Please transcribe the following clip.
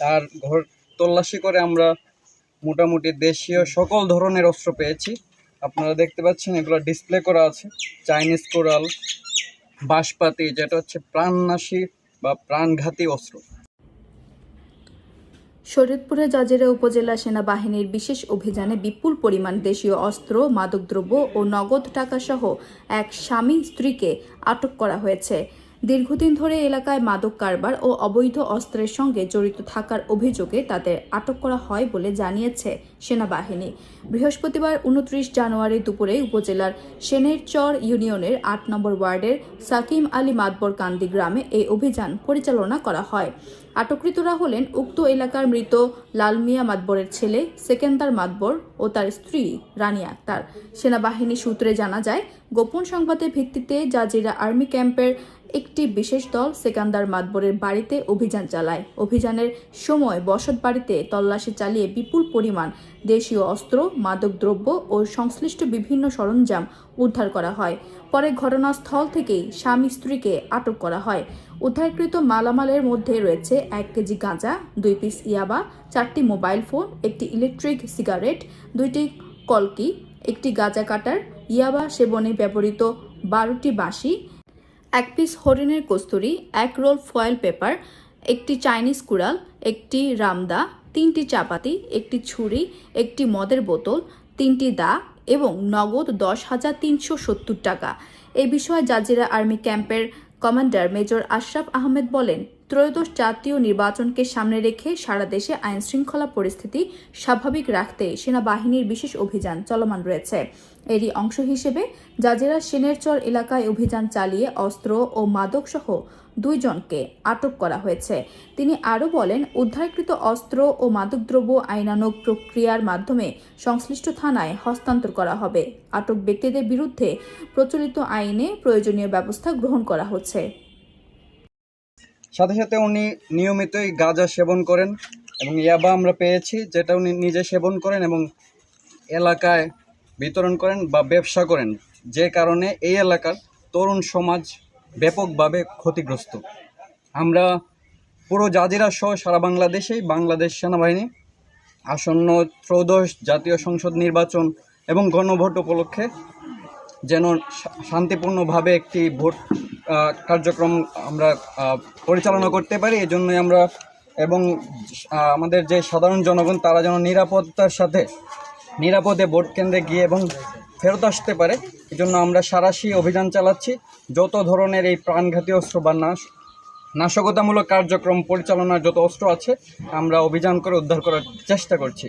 তার ঘর তল্লাশি করে আমরা মোটামুটি দেশীয় সকল ধরনের অস্ত্র পেয়েছি। আপনারা দেখতে পাচ্ছেন এগুলো ডিসপ্লে করা আছে। চাইনিজ কোরাল বাঁশপাতি, যেটা হচ্ছে প্রাণনাশী বা প্রাণঘাতী অস্ত্র। শরীয়তপুরে জাজিরা উপজেলা সেনাবাহিনীর বিশেষ অভিযানে বিপুল পরিমাণ দেশীয় অস্ত্র, মাদকদ্রব্য ও নগদ টাকা সহ এক স্বামী স্ত্রীকে আটক করা হয়েছে। দীর্ঘদিন ধরে এলাকায় মাদক কারবার ও অবৈধ অস্ত্রের সঙ্গে জড়িত থাকার অভিযোগে তাদের আটক করা হয় বলে জানিয়েছে সেনাবাহিনী। বৃহস্পতিবার উনত্রিশ জানুয়ারি দুপুরে উপজেলার সেনেরচর ইউনিয়নের আট নম্বর ওয়ার্ডের সাকিম আলী মাতবর কান্দি গ্রামে এই অভিযান পরিচালনা করা হয়। আটককৃতরা হলেন উক্ত এলাকার মৃত লালমিয়া মাতবরের ছেলে, সেকেন্দার মাতবর ও তার স্ত্রী রানী আক্তার। সেনাবাহিনী সূত্রে জানা যায়, গোপন সংবাদের ভিত্তিতে জাজিরা আর্মি ক্যাম্পের একটি বিশেষ দল সেকান্দার মাতবরের বাড়িতে অভিযান চালায়। অভিযানের সময় বসত বাড়িতে তল্লাশি চালিয়ে বিপুল পরিমাণ দেশীয় অস্ত্র, মাদকদ্রব্য ও সংশ্লিষ্ট বিভিন্ন সরঞ্জাম উদ্ধার করা হয়। পরে ঘটনাস্থল থেকেই স্বামী স্ত্রীকে আটক করা হয়। উদ্ধারকৃত মালামালের মধ্যে রয়েছে এক কেজি গাঁজা, দুই পিস ইয়াবা, চারটি মোবাইল ফোন, একটি ইলেকট্রিক সিগারেট, দুইটি কলকি, একটি গাঁজা কাটার, ইয়াবা সেবনে ব্যবহৃত বারোটি বাঁশি এক পিস হরিণের কস্তুরি, এক রোল ফয়েল পেপার একটি চাইনিজ কুড়াল, একটি রামদা, তিনটি চাপাতি, একটি ছুরি, একটি মদের বোতল, তিনটি দা এবং নগদ দশ হাজার তিনশো সত্তর টাকা। এ বিষয়ে জাজিরা আর্মি ক্যাম্পের কমান্ডার মেজর আশরাফ আহমেদ বলেন, ত্রয়োদশ জাতীয় নির্বাচনকে সামনে রেখে সারা দেশে আইন শৃঙ্খলা পরিস্থিতি স্বাভাবিক রাখতে সেনাবাহিনীর বিশেষ অভিযান চলমান রয়েছে। এরই অংশ হিসেবে জাজিরা সেনেরচর এলাকায় অভিযান চালিয়ে অস্ত্র ও মাদক সহ দুইজনকে আটক করা হয়েছে। তিনি আরও বলেন, উদ্ধারকৃত অস্ত্র ও মাদকদ্রব্য আইনানুগ প্রক্রিয়ার মাধ্যমে সংশ্লিষ্ট থানায় হস্তান্তর করা হবে। আটক ব্যক্তিদের বিরুদ্ধে প্রচলিত আইনে প্রয়োজনীয় ব্যবস্থা গ্রহণ করা হচ্ছে। সাথে সাথে উনি নিয়মিতই গাঁজা সেবন করেন এবং ইয়াবা আমরা পেয়েছি, যেটা উনি নিজে সেবন করেন এবং এলাকায় বিতরণ করেন বা ব্যবসা করেন। যে কারণে এই এলাকার তরুণ সমাজ ব্যাপকভাবে ক্ষতিগ্রস্ত। আমরা পুরো জাজিরা সহ সারা বাংলাদেশেই বাংলাদেশ সেনাবাহিনী, আসন্ন ত্রয়োদশ জাতীয় সংসদ নির্বাচন এবং গণভোট উপলক্ষে যেন শান্তিপূর্ণভাবে একটি ভোট কার্যক্রম আমরা পরিচালনা করতে পারি, এজন্যই আমরা এবং আমাদের যে সাধারণ জনগণ, তারা যেন নিরাপত্তার সাথে নিরাপদে ভোট কেন্দ্রে গিয়ে এবং ফেরত আসতে পারে। এজন্য আমরা সারাশি অভিযান চালাচ্ছি। যত ধরনের এই প্রাণঘাতী অস্ত্র বা নাশ নাশকতামূলক কার্যক্রম পরিচালনার যত অস্ত্র আছে, আমরা অভিযান করে উদ্ধার করার চেষ্টা করছি।